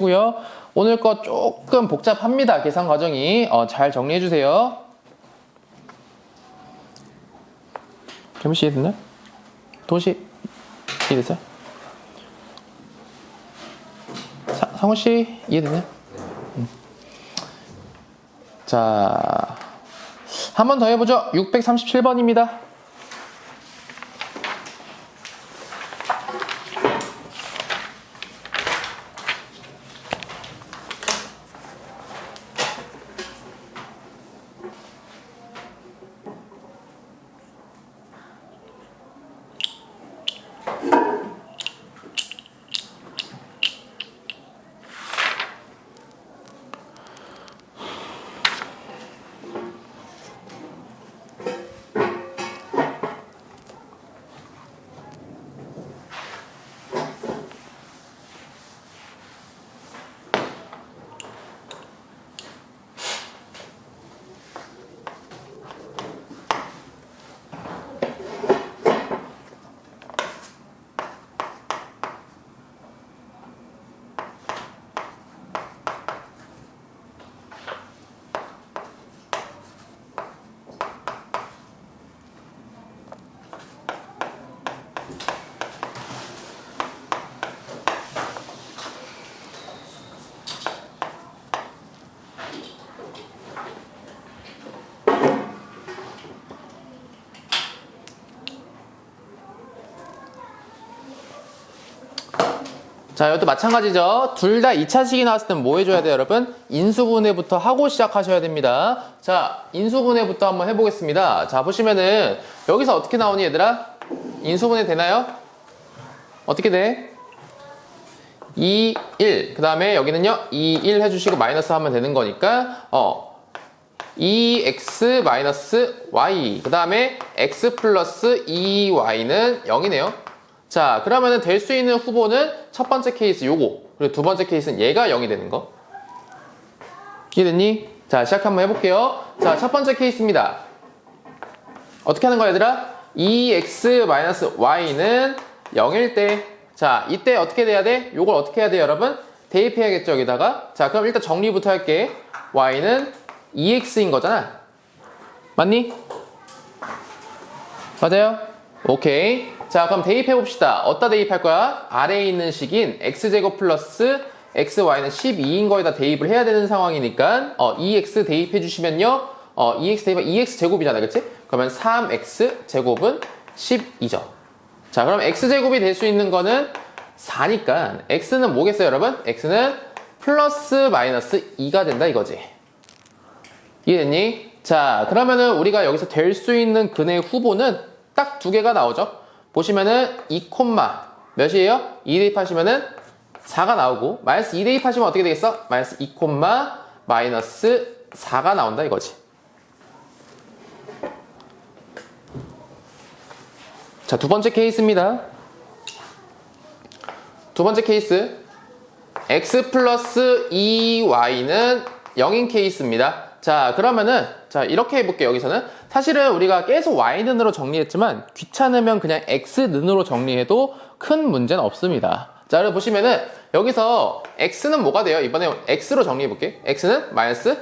고요 오늘 거 조금 복잡합니다. 계산 과정이 어, 잘 정리해 주세요. 개미 씨 이해됐나요? 도시 이해됐어요? 사, 상호 씨 이해됐나요? 음. 자, 한 번 더 해보죠. 637번입니다. Yeah. 자, 이것도 마찬가지죠. 둘 다 2차식이 나왔을 땐 뭐 해줘야 돼요, 여러분? 인수분해부터 하고 시작하셔야 됩니다. 자, 인수분해부터 한번 해보겠습니다. 자, 보시면은 여기서 어떻게 나오니, 얘들아? 인수분해 되나요? 어떻게 돼? 2, 1. 그 다음에 여기는요, 2, 1 해주시고 마이너스 하면 되는 거니까, 어, 2x 마이너스 y. 그 다음에 x 플러스 2y는 0이네요. 자, 그러면은 될 수 있는 후보는 첫 번째 케이스 요거. 그리고 두 번째 케이스는 얘가 0이 되는 거. 이해됐니? 자, 시작 한번 해볼게요. 자, 첫 번째 케이스입니다. 어떻게 하는 거야, 얘들아? 2x-y는 0일 때. 자, 이때 어떻게 돼야 돼? 요걸 어떻게 해야 돼, 여러분? 대입해야겠죠, 여기다가. 자, 그럼 일단 정리부터 할게. y는 2x인 거잖아. 맞니? 맞아요? 오케이. 자, 그럼 대입해 봅시다. 어디다 대입할 거야? 아래에 있는 식인 x제곱 플러스 xy는 12인 거에다 대입을 해야 되는 상황이니까 어, 2x 대입해 주시면요. 어, 2x 대입 2x 제곱이잖아. 그치? 그러면 3x 제곱은 12죠. 자, 그럼 x제곱이 될 수 있는 거는 4니까 x는 뭐겠어요, 여러분? x는 플러스 마이너스 2가 된다 이거지. 이해됐니? 자, 그러면은 우리가 여기서 될 수 있는 근의 후보는 딱 두 개가 나오죠. 보시면은 2 콤마 몇이에요? 2 대입하시면은 4가 나오고 마이너스 2 대입하시면 어떻게 되겠어? 마이너스 2 콤마 마이너스 4가 나온다 이거지. 자, 두 번째 케이스입니다. 두 번째 케이스. x 플러스 2y는 0인 케이스입니다. 자, 그러면은, 자, 이렇게 해볼게요, 여기서는. 사실은 우리가 계속 y는으로 정리했지만, 귀찮으면 그냥 x는으로 정리해도 큰 문제는 없습니다. 자, 여러분 보시면은, 여기서 x는 뭐가 돼요? 이번에 x로 정리해 볼게요. x는 마이너스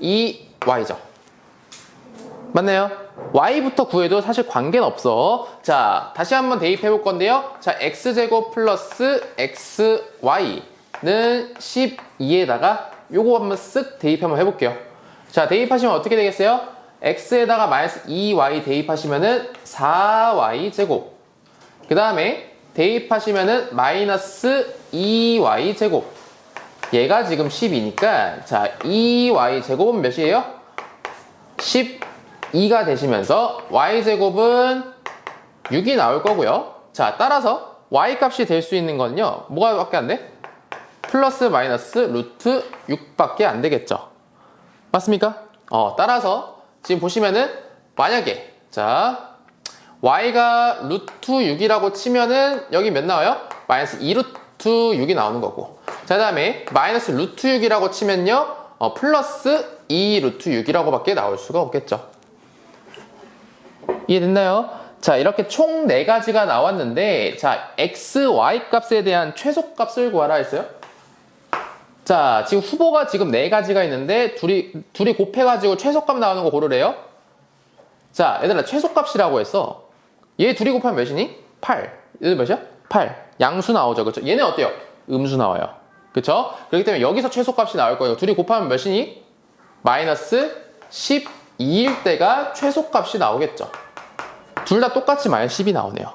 2y죠. 맞나요? y부터 구해도 사실 관계는 없어. 자, 다시 한번 대입해 볼 건데요. 자, x제곱 플러스 xy는 12에다가 요거 한번 쓱 대입 한번 해볼게요. 자, 대입하시면 어떻게 되겠어요? X에다가 마이너스 2y 대입하시면은 4y 제곱. 그 다음에 대입하시면은 마이너스 2y 제곱. 얘가 지금 10이니까 자, 2y 제곱은 몇이에요? 12가 되시면서 y 제곱은 6이 나올 거고요. 자, 따라서 y 값이 될 수 있는 거는요. 뭐가 밖에 안 돼? 플러스 마이너스 루트 6밖에 안 되겠죠. 맞습니까? 어, 따라서 지금 보시면은 만약에 자 y가 루트 6이라고 치면은 여기 몇 나와요? 마이너스 2루트 6이 나오는 거고 자 다음에 마이너스 루트 6이라고 치면요 어, 플러스 2 루트 6이라고 밖에 나올 수가 없겠죠 이해됐나요? 자 이렇게 총 4가지가 나왔는데 자 x, y 값에 대한 최소값을 구하라 했어요 자, 지금 후보가 지금 네 가지가 있는데 둘이 둘이 곱해가지고 최소값 나오는 거 고르래요. 자, 얘들아 최소값이라고 했어. 얘 둘이 곱하면 몇이니? 8. 얘들 몇이야? 8. 양수 나오죠, 그렇죠? 얘는 어때요? 음수 나와요. 그렇죠? 그렇기 때문에 여기서 최소값이 나올 거예요. 둘이 곱하면 몇이니? 마이너스 12일 때가 최소값이 나오겠죠. 둘 다 똑같이 마이너스 10이 나오네요.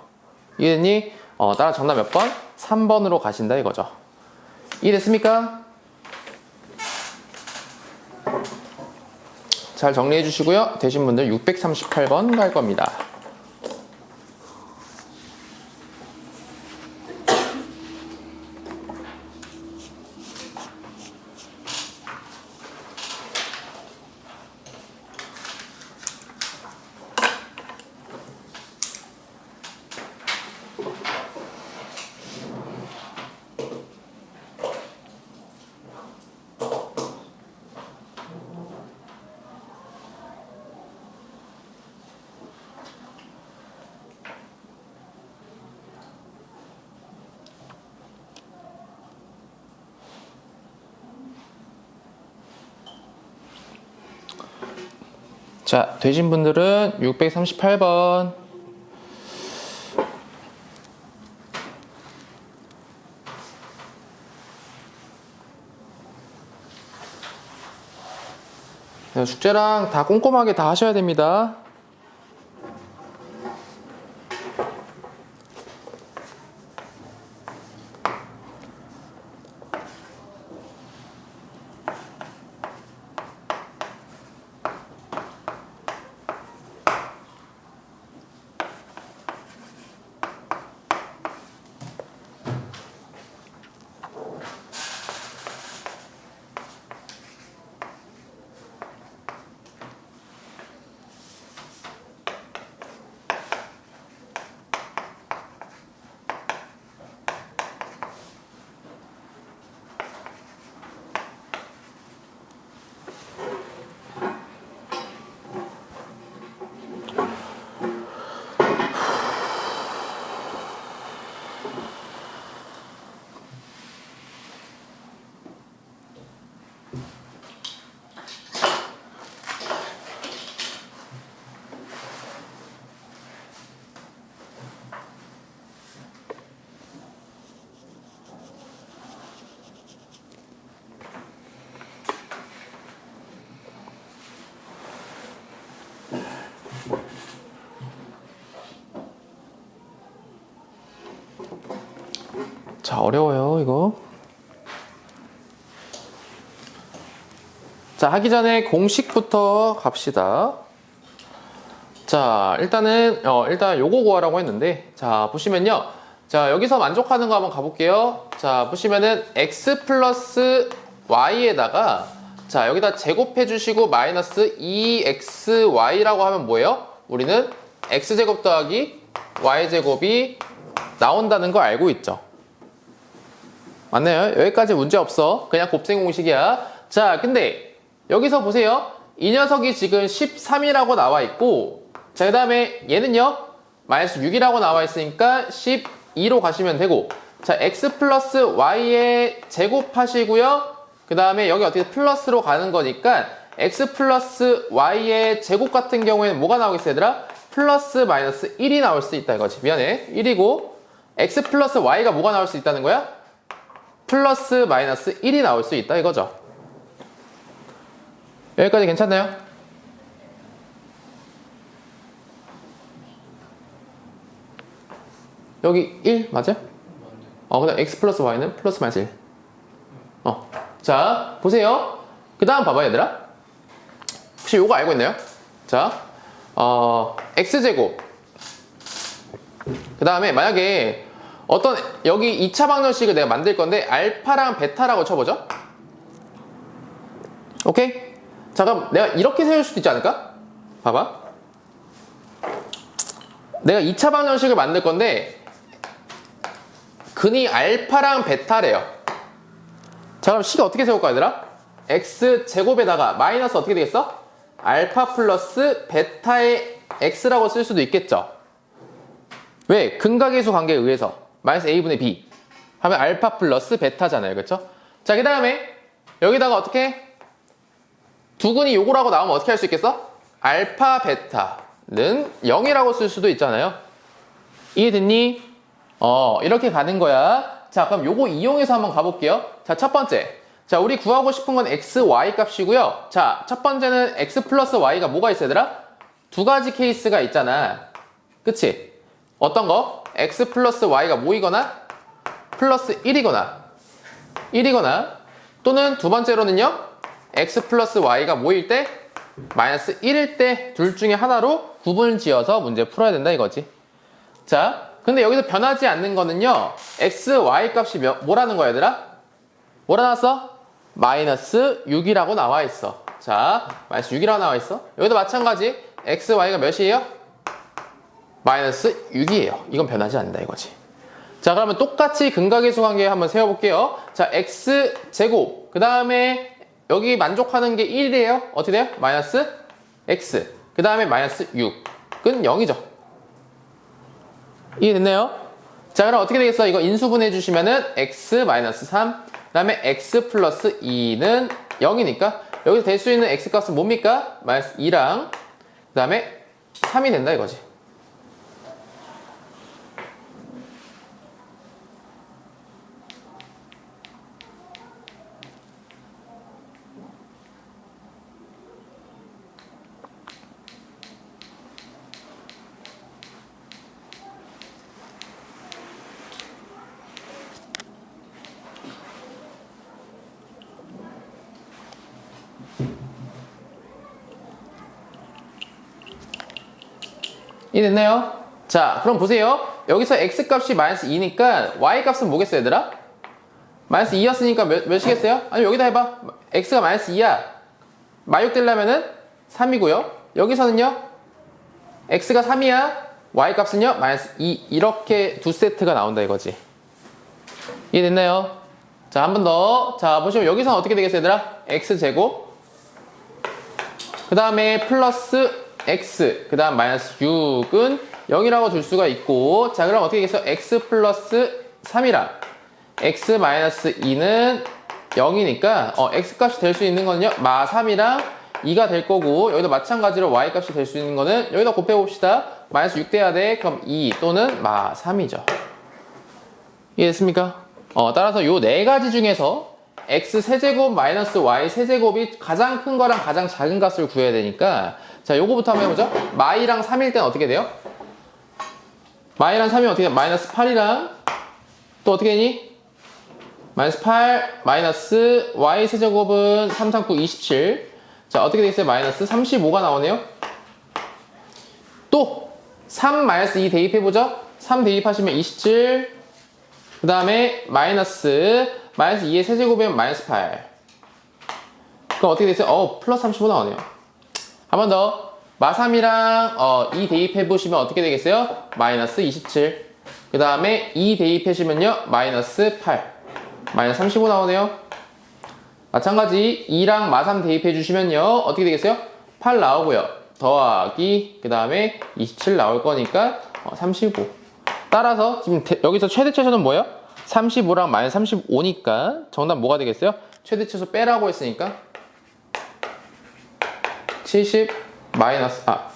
이해됐니? 어, 따라 정답 몇 번? 3번으로 가신다 이거죠. 이해됐습니까? 잘 정리해 주시고요. 되신 분들 638번 갈 겁니다. 자, 되신 분들은 638번. 네, 숙제랑 다 꼼꼼하게 다 하셔야 됩니다. 자, 어려워요, 이거. 자, 하기 전에 공식부터 갑시다. 자, 일단은, 어, 일단 요거 구하라고 했는데, 자, 보시면요. 자, 여기서 만족하는 거 한번 가볼게요. 자, 보시면은 x 플러스 y에다가, 자, 여기다 제곱해 주시고 마이너스 2xy라고 하면 뭐예요? 우리는 x제곱 더하기 y제곱이 나온다는 거 알고 있죠? 맞나요? 여기까지 문제 없어. 그냥 곱셈 공식이야. 자, 근데 여기서 보세요. 이 녀석이 지금 13이라고 나와 있고, 자, 그 다음에 얘는요, 마이너스 6이라고 나와 있으니까 12로 가시면 되고, 자, x 플러스 y에 제곱하시고요. 그 다음에 여기 어떻게 플러스로 가는 거니까, x 플러스 y의 제곱 같은 경우에는 뭐가 나오겠어, 얘들아? 플러스 마이너스 1이 나올 수 있다 이거지. 미안해. 1이고, x 플러스 y가 뭐가 나올 수 있다는 거야? 플러스 마이너스 1이 나올 수 있다 이거죠. 여기까지 괜찮나요? 여기 1 맞아요? 어, 그 다음 x 플러스 y는 플러스 마이너스 1. 어. 자, 보세요. 그 다음 봐봐, 얘들아. 혹시 요거 알고 있나요? 자, 어, x제곱. 그 다음에 만약에 어떤 여기 2차 방정식을 내가 만들 건데 알파랑 베타라고 쳐보죠. 오케이? 자 그럼 내가 이렇게 세울 수도 있지 않을까? 봐봐. 내가 2차 방정식을 만들 건데 근이 알파랑 베타래요. 자 그럼 식을 어떻게 세울까 얘들아? x 제곱에다가 마이너스 어떻게 되겠어? 알파 플러스 베타의 x라고 쓸 수도 있겠죠. 왜? 근각계수 관계에 의해서 마이너스 a분의 b 하면 알파 플러스 베타잖아요. 그렇죠? 자, 그 다음에 여기다가 어떻게 두근이 요거라고 나오면 어떻게 할 수 있겠어? 알파 베타는 0이라고 쓸 수도 있잖아요. 이해됐니? 어, 이렇게 가는 거야. 자, 그럼 요거 이용해서 한번 가볼게요. 자, 첫 번째. 자, 우리 구하고 싶은 건 x, y 값이고요. 자, 첫 번째는 x 플러스 y가 뭐가 있어야 되라? 두 가지 케이스가 있잖아. 그치? 어떤 거? x 플러스 y가 뭐이거나 플러스 1이거나 1이거나 또는 두 번째로는요. X 플러스 y가 뭐일 때 마이너스 1일 때 둘 중에 하나로 구분 지어서 문제 풀어야 된다 이거지. 자, 근데 여기서 변하지 않는 거는요. x, y 값이 몇, 뭐라는 거야 얘들아? 뭐라 나왔어? 마이너스 6이라고 나와 있어. 자, 마이너스 6이라고 나와 있어. 여기도 마찬가지. x, y가 몇이에요? 마이너스 6이에요. 이건 변하지 않는다 이거지. 자, 그러면 똑같이 근각의수 관계 한번 세워볼게요. 자, x 제곱. 그 다음에 여기 만족하는 게 1이에요. 어떻게 돼요? 마이너스 x. 그 다음에 마이너스 6은 0이죠. 이해됐나요? 자, 그럼 어떻게 되겠어? 이거 인수분해 주시면은 x 마이너스 3. 그 다음에 x 플러스 2는 0이니까 여기서 될 수 있는 x 값은 뭡니까? 마이너스 2랑 그 다음에 3이 된다 이거지. 이해됐나요? 자, 그럼 보세요. 여기서 x 값이 마이너스 2니까 y 값은 뭐겠어, 얘들아? 마이너스 2였으니까 몇, 몇이겠어요? 아니, 여기다 해봐. x가 마이너스 2야. 마육 되려면은 3이고요. 여기서는요, x가 3이야. y 값은요, 마이너스 2. 이렇게 두 세트가 나온다, 이거지. 이해됐나요? 자, 한 번 더. 자, 보시면 여기서는 어떻게 되겠어요, 얘들아? x제곱. 그 다음에 플러스 x, 그 다음 마이너스 6은 0이라고 둘 수가 있고, 자, 그럼 어떻게 되겠어? x 플러스 3이랑 x 마이너스 2는 0이니까, 어, x 값이 될 수 있는 거는요, 마 3이랑 2가 될 거고, 여기도 마찬가지로 y 값이 될 수 있는 거는, 여기다 곱해봅시다. 마이너스 6 돼야 돼. 그럼 2 또는 마 3이죠. 이해됐습니까? 어, 따라서 요 네 가지 중에서 x 세제곱 마이너스 y 세제곱이 가장 큰 거랑 가장 작은 값을 구해야 되니까 자 요거부터 한번 해보죠 마이랑 3일 때는 어떻게 돼요? 마이랑 3이 어떻게 돼? 마이너스 8이랑 또 어떻게 되니? 마이너스 8 마이너스 y 세제곱은 3, 3, 9, 27 자 어떻게 되겠어요? 마이너스 35가 나오네요 또 3 마이너스 2 대입해보죠 3 대입하시면 27 그 다음에 마이너스 마이너스 2의 세제곱이면 마이너스 8 그럼 어떻게 되세요? 어 플러스 35 나오네요 한 번 더 마3이랑 어, 2 대입해보시면 어떻게 되겠어요? 마이너스 27 그 다음에 2 대입하시면요 마이너스 8 마이너스 35 나오네요 마찬가지 2랑 마3 대입해주시면요 어떻게 되겠어요? 8 나오고요 더하기 그 다음에 27 나올 거니까 어, 35 따라서 지금 대- 여기서 최대 최소는 뭐예요? 35랑 마이너스 35니까 정답 뭐가 되겠어요? 최대 최소 빼라고 했으니까 70 마이너스 아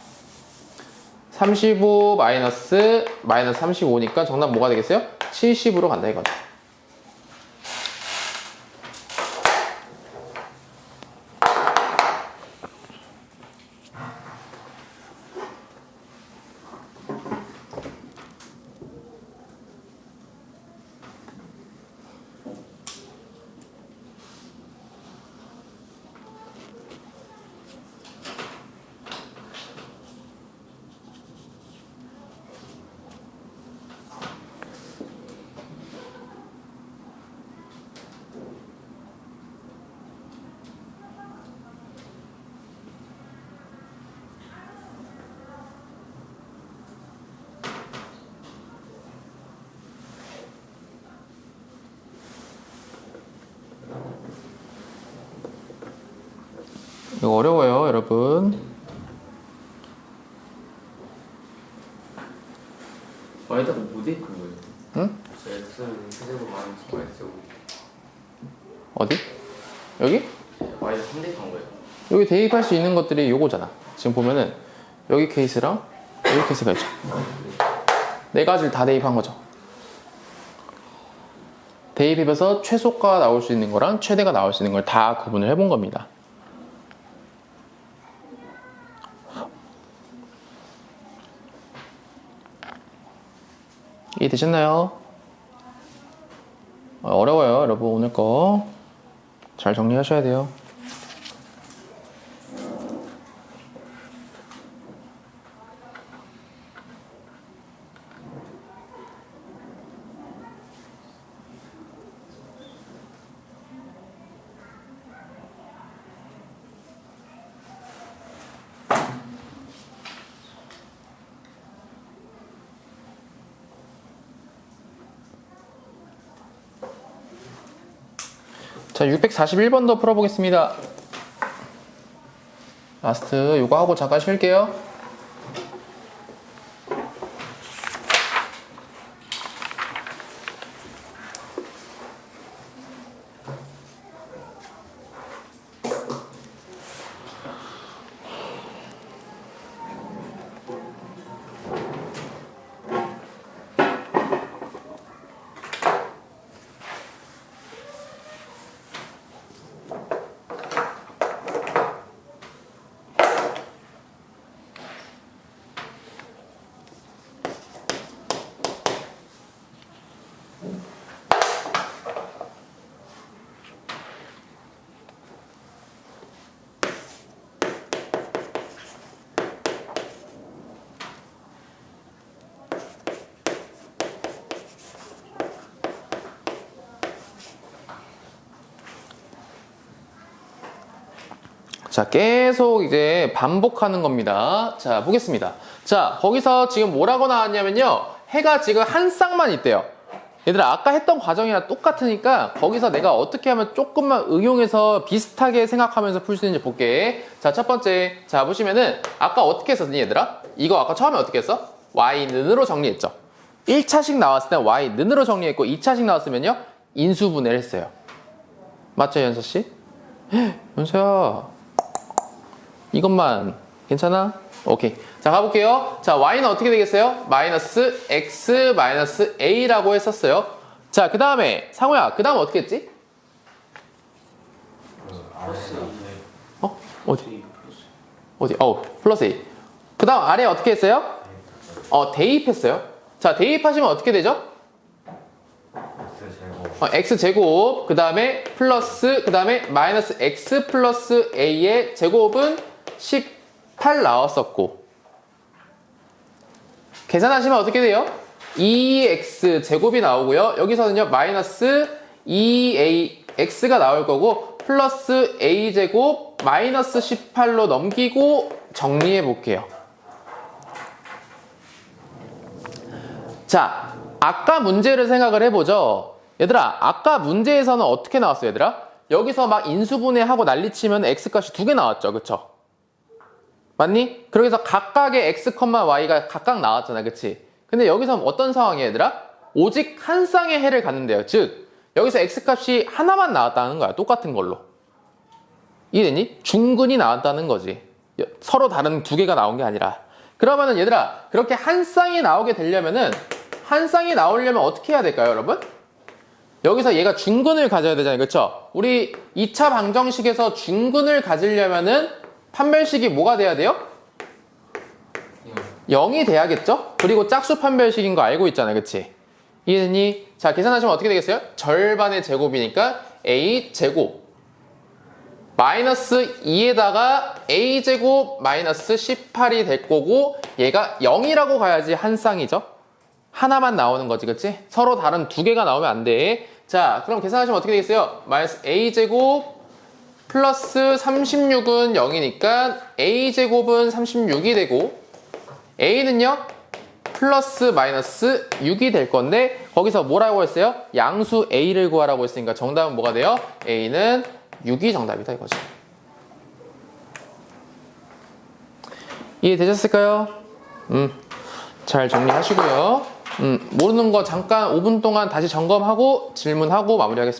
35 마이너스 마이너스 35니까 정답 뭐가 되겠어요? 70으로 간다 이거죠. 이거 어려워요, 여러분. 와이드가 못 읽은 거예요. 응? 저 X는 세제곱 마이너스 Y제곱. 어디? 여기? 와이드 3대 간 거예요. 여기 대입할 수 있는 것들이 요거잖아. 지금 보면은 여기 케이스랑 여기 케이스가 있죠. 네 가지를 다 대입한 거죠. 대입해서 최소가 나올 수 있는 거랑 최대가 나올 수 있는 걸 다 구분을 해본 겁니다. 이해되셨나요? 어, 어려워요, 여러분. 오늘 거. 잘 정리하셔야 돼요. 자, 641번도 풀어보겠습니다. 라스트 요거 하고 잠깐 쉴게요. 자, 계속 이제 반복하는 겁니다. 자, 보겠습니다. 자, 거기서 지금 뭐라고 나왔냐면요. 해가 지금 한 쌍만 있대요. 얘들아, 아까 했던 과정이랑 똑같으니까 거기서 내가 어떻게 하면 조금만 응용해서 비슷하게 생각하면서 풀 수 있는지 볼게. 자, 첫 번째. 자, 보시면은 아까 어떻게 했었니, 얘들아? 이거 아까 처음에 어떻게 했어? y는으로 정리했죠. 1차식 나왔을 때 y는으로 정리했고 2차식 나왔으면요. 인수분해를 했어요. 맞죠, 연서 씨? 연서야. 이것만 괜찮아? 오케이. 자, 가볼게요. 자, y는 어떻게 되겠어요? 마이너스 x 마이너스 a라고 했었어요. 자, 그 다음에 상호야, 그 다음 어떻게 했지? 어? 어디? 어디? 어, 플러스 a. 그 다음 아래 어떻게 했어요? 어, 대입했어요. 자, 대입하시면 어떻게 되죠? 어, x 제곱 그 다음에 플러스 그 다음에 마이너스 x 플러스 a의 제곱은 18 나왔었고 계산하시면 어떻게 돼요? 2x 제곱이 나오고요 여기서는요 마이너스 2ax가 나올 거고 플러스 a 제곱 마이너스 18로 넘기고 정리해 볼게요 자, 아까 문제를 생각을 해보죠. 얘들아, 아까 문제에서는 어떻게 나왔어, 얘들아? 여기서 막 인수분해하고 난리치면 x값이 두 개 나왔죠, 그쵸? 맞니? 그래서 각각의 x, y가 각각 나왔잖아, 그치? 근데 여기서 어떤 상황이야, 얘들아? 오직 한 쌍의 해를 갖는데요. 즉, 여기서 x값이 하나만 나왔다는 거야, 똑같은 걸로. 이해됐니? 중근이 나왔다는 거지. 여- 서로 다른 두 개가 나온 게 아니라. 그러면은 얘들아, 그렇게 한 쌍이 나오게 되려면은, 한 쌍이 나오려면 어떻게 해야 될까요, 여러분? 여기서 얘가 중근을 가져야 되잖아요. 그쵸? 우리 2차 방정식에서 중근을 가지려면은 판별식이 뭐가 돼야 돼요? 0이 돼야겠죠? 그리고 짝수 판별식인 거 알고 있잖아요. 그치? 이해됐니? 자, 계산하시면 어떻게 되겠어요? 절반의 제곱이니까 a 제곱 마이너스 2에다가 a제곱 마이너스 18이 될 거고 얘가 0이라고 가야지 한 쌍이죠? 하나만 나오는 거지, 그치? 서로 다른 두 개가 나오면 안 돼. 자, 그럼 계산하시면 어떻게 되겠어요? 마이너스 a제곱 플러스 36은 0이니까 a제곱은 36이 되고 a는요? 플러스 마이너스 6이 될 건데 거기서 뭐라고 했어요? 양수 a를 구하라고 했으니까 정답은 뭐가 돼요? a는 6이 정답이다 이거죠. 이해되셨을까요? 음, 잘 정리하시고요. 음, 모르는 거 잠깐 5분 동안 다시 점검하고 질문하고 마무리하겠습니다.